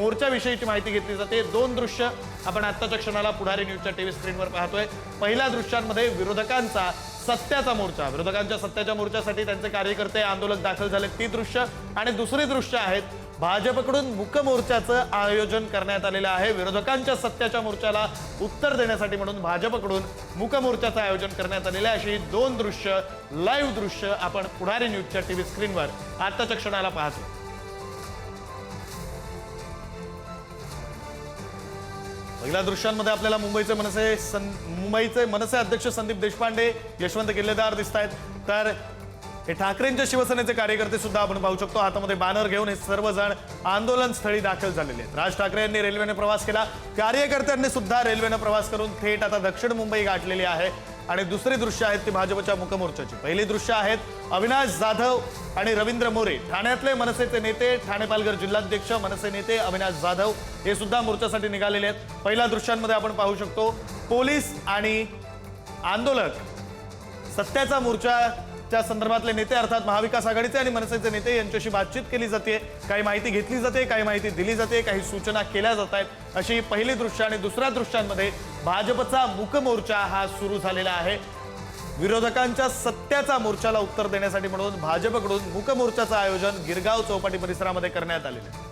मोर्चाविषयीची माहिती घेतली जाते. दोन दृश्य आपण आत्ताच्या क्षणाला पुढारी न्यूजच्या टीव्ही स्क्रीनवर पाहतोय. पहिल्या दृश्यांमध्ये विरोधकांचा सत्याचा मोर्चा. विरोधकांच्या सत्याच्या मोर्चासाठी त्यांचे कार्यकर्ते आंदोलक दाखल झाले. ती दृश्य आणि दुसरी दृश्य आहेत भाजपकडून मुकमोर्चाचं आयोजन करण्यात आलेलं आहे. विरोधकांच्या सत्याच्या मोर्चाला उत्तर देण्यासाठी म्हणून भाजपकडून मुकमोर्चाचं आयोजन करण्यात आलेलं आहे. अशी दोन दृश्य लाईव्ह दृश्य आपण पुढारी न्यूजच्या टी व्ही स्क्रीनवर आत्ताच्या क्षणाला पाहतो पहिल्या दृश्यांमध्ये आपल्याला मुंबईचे मनसे सं मुंबईचे मनसे अध्यक्ष संदीप देशपांडे यशवंत किल्लेदार दिसत आहेत तर हे ठाकरेंच्या शिवसेनेचे कार्यकर्ते सुद्धा आपण पाहू शकतो. हातामध्ये बॅनर घेऊन हे सर्वजण आंदोलनस्थळी दाखल झालेले आहेत. राज ठाकरे यांनी रेल्वेने प्रवास केला. कार्यकर्त्यांनी सुद्धा रेल्वेनं प्रवास करून थेट आता दक्षिण मुंबई गाठलेली आहे. आणि दुसरी दृश्य आहेत ती भाजपच्या मुखमोर्चाची. पहिली दृश्य आहेत अविनाश जाधव आणि रवींद्र मोरे. ठाण्यातले मनसेचे नेते ठाणे पालघर जिल्हाध्यक्ष मनसे नेते अविनाश जाधव हे सुद्धा मोर्चासाठी निघालेले आहेत. पहिल्या दृश्यांमध्ये आपण पाहू शकतो पोलीस आणि आंदोलक सत्याचा मोर्चा त्या संदर्भातले नेते अर्थात महाविकास आघाडीचे आणि मनसेचे नेते यांच्याशी बातचीत केली जाते. काही माहिती घेतली जाते काही माहिती दिली जाते काही सूचना केल्या जात आहेत. अशी पहिली दृश्य आणि दुसऱ्या दृश्यांमध्ये भाजपचा मुकमोर्चा हा सुरू झालेला आहे. विरोधकांच्या सत्याचा मोर्चाला उत्तर देण्यासाठी म्हणून भाजपकडून मुकमोर्चाचं आयोजन गिरगाव चौपाटी परिसरामध्ये करण्यात आलेलं आहे.